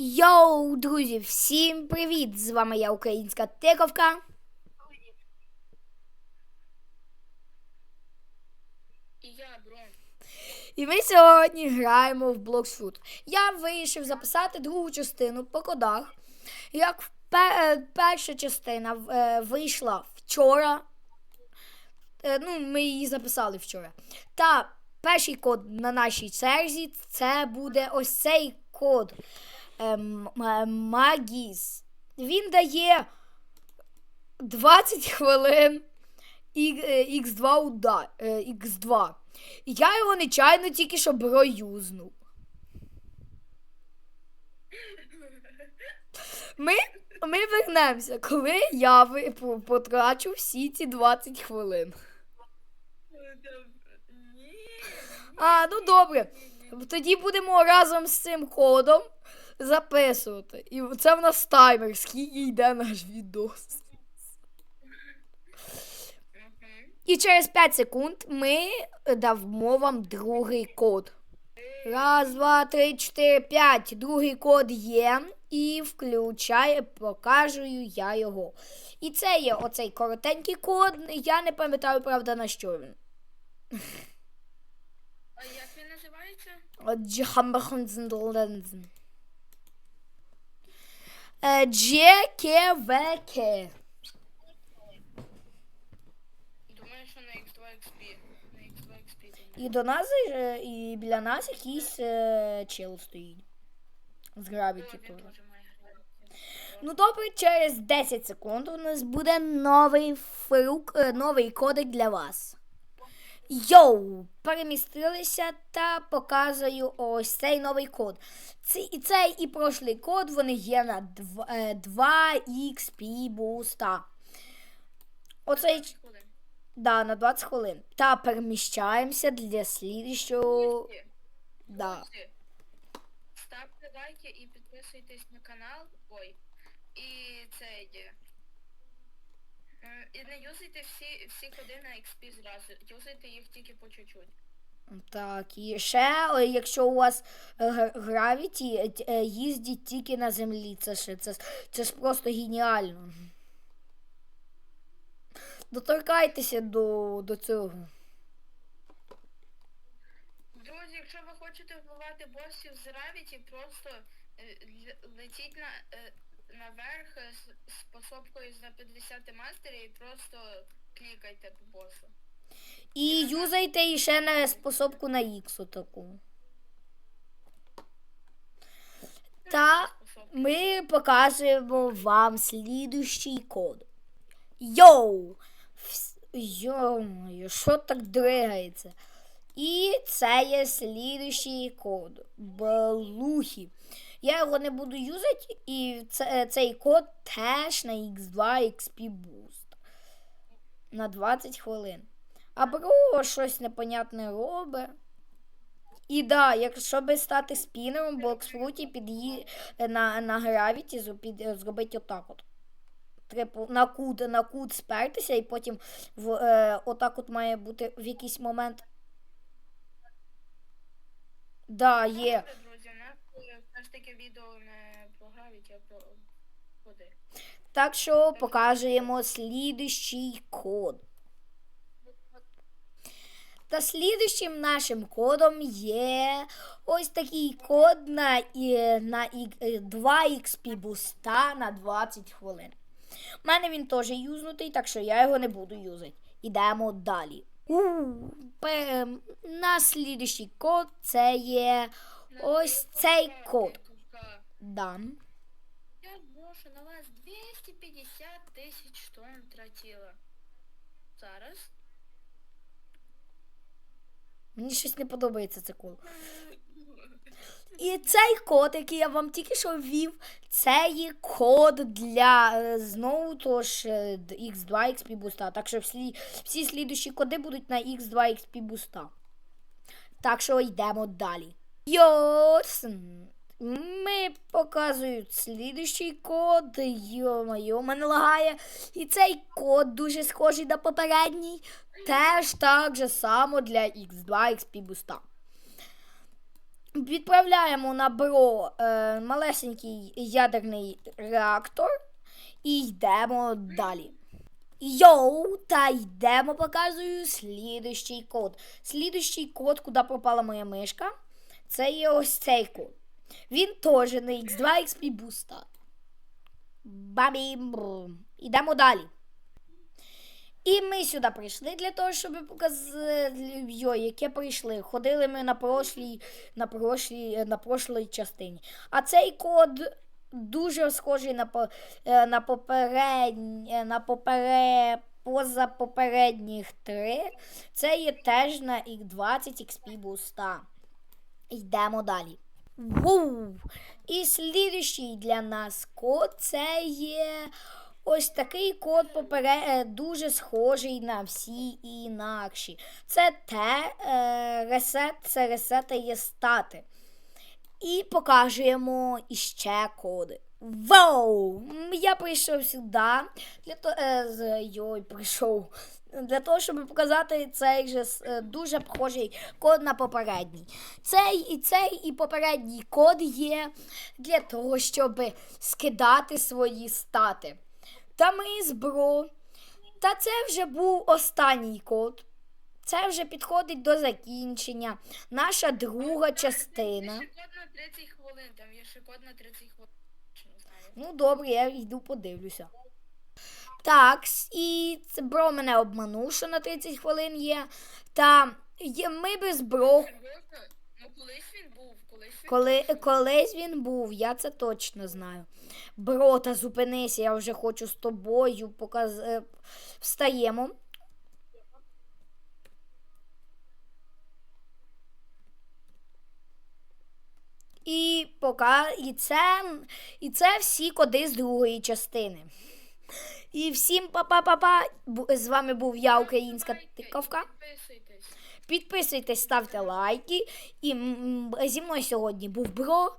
Йоу, друзі, всім привіт! З вами я, українська тиковка. І я, бро. І ми сьогодні граємо в Bloxfruit. Я вирішив записати другу частину по кодах. Як е, перша частина е, вийшла вчора. Е, ну, ми її записали вчора. Та перший код на нашій черзі це буде ось цей код Магіс. Він дає 20 хвилин і- е, X2 уда, е, X2. І я його нечайно тільки що проюзнув. Ми, ми вернемося, коли я потрачу всі ці 20 хвилин. А, ну добре. Тоді будемо разом з цим кодом записувати. І це в нас таймер, скільки йде наш відос. І через 5 секунд ми дамо вам другий код. Раз, два, три, чотири, п'ять. Другий код є. І включає, покажу я його. І це є оцей коротенький код. Я не пам'ятаю, правда, на що він. А як він називається? Джамбахунзендлендзен. Е, Думаю, що на X2 XP. На X2 XP. І до нас е, і біля нас якийсь е, чел стоїть. З гравіті теж. Ну добре, через 10 секунд у нас буде новий фрук, е, новий кодек для вас. Йоу! Перемістилися та показую ось цей новий код. Ці, і цей і прошлий код вони є на 2, е, 2 XP буста. Оцей, 20 хвилин. да, на 20 хвилин. Та переміщаємося для слідчого. Да. Ставте лайки і підписуйтесь на канал. Ой. І це є. Е, І не юзайте всі, всі коди на XP зразу. Юзайте їх тільки по чуть-чуть. Так, і ще, е, якщо у вас е, гравіті, їздіть тільки на землі. Це ж, це, це ж просто геніально. Доторкайтеся до, до цього. Друзі, якщо ви хочете вбивати босів з Равіті, просто летіть на, наверх е, з пособкою за 50 мастерів і просто клікайте по босу. І юзайте ще на способку на іксу таку. Та ми показуємо вам слідущий код. Йоу! Йо-моє, що так дригається? І це є слідущий код. Блухі. Я його не буду юзати, і це, цей код теж на X2 XP Boost. На 20 хвилин. А бро щось непонятне робить. І да, якщо би стати спінером, блоксфруті під'ї... на, на гравіті під... зробити отак от. Треба на кут, на кут спертися, і потім в, е, отак от має бути в якийсь момент. Да, є. У нас е, ж таки відео не про Гравіті, а про коди. Так що показуємо слідущий код. Та слідущим нашим кодом є ось такий код на, на е, 2 XP буста на 20 хвилин. У мене він теж юзнутий, так що я його не буду юзати. Ідемо далі. У, пе- на слідущий код це є ось цей код. Да. Я брошу на вас 250 тисяч тонн тротила. Зараз. Мені щось не подобається це коло. І цей код, який я вам тільки що ввів, це є код для е, знову того ж д- X2 XP буста. Так що всі, всі слідущі коди будуть на X2 XP буста. Так що йдемо далі. Йосн. Ми показують слідущий код. Йо-моє, мене лагає. І цей код дуже схожий на попередній. Теж так же само для X2 XP буста. відправляємо на бро е, малесенький ядерний реактор і йдемо далі. Йоу, та йдемо, показую слідущий код. Слідущий код, куди пропала моя мишка, це є ось цей код. Він теж на X2 XP буста. Бабім. Ідемо далі. І ми сюди прийшли для того, щоб показати, йой, яке прийшли. Ходили ми на прошлій, на прошлій, на прошлій частині. А цей код дуже схожий на, е, на попередній, на попере, поза попередніх три. Це є теж на X20 XP буста. Йдемо далі. Ву! І слідущий для нас код це є ось такий код попере... е, дуже схожий на всі інакші. Це те ресет, це ресетає стати. І покажемо іще коди. Вау! Я прийшов сюди для того, е, з, йой, прийшов для того, щоб показати цей же е, дуже похожий код на попередній. Цей і цей і попередній код є для того, щоб скидати свої стати. Та ми з бро. Та це вже був останній код. Це вже підходить до закінчення. Наша друга частина. Ще код на 30 хвилин, там є ще код на 30 хвилин. Ну, добре, я йду подивлюся. Так, і це бро мене обманув, що на 30 хвилин є. Та є, ми без бро. Ну колись він був, колись він Коли, був. колись він був, я це точно знаю. Бро, та зупинися, я вже хочу з тобою показ... е, Встаємо. І, пока... і, це... і це всі коди з другої частини. І всім па-па-па-па. З вами був я, українська тиковка. Підписуйтесь. Ставте лайки. І зі мною сьогодні був Бро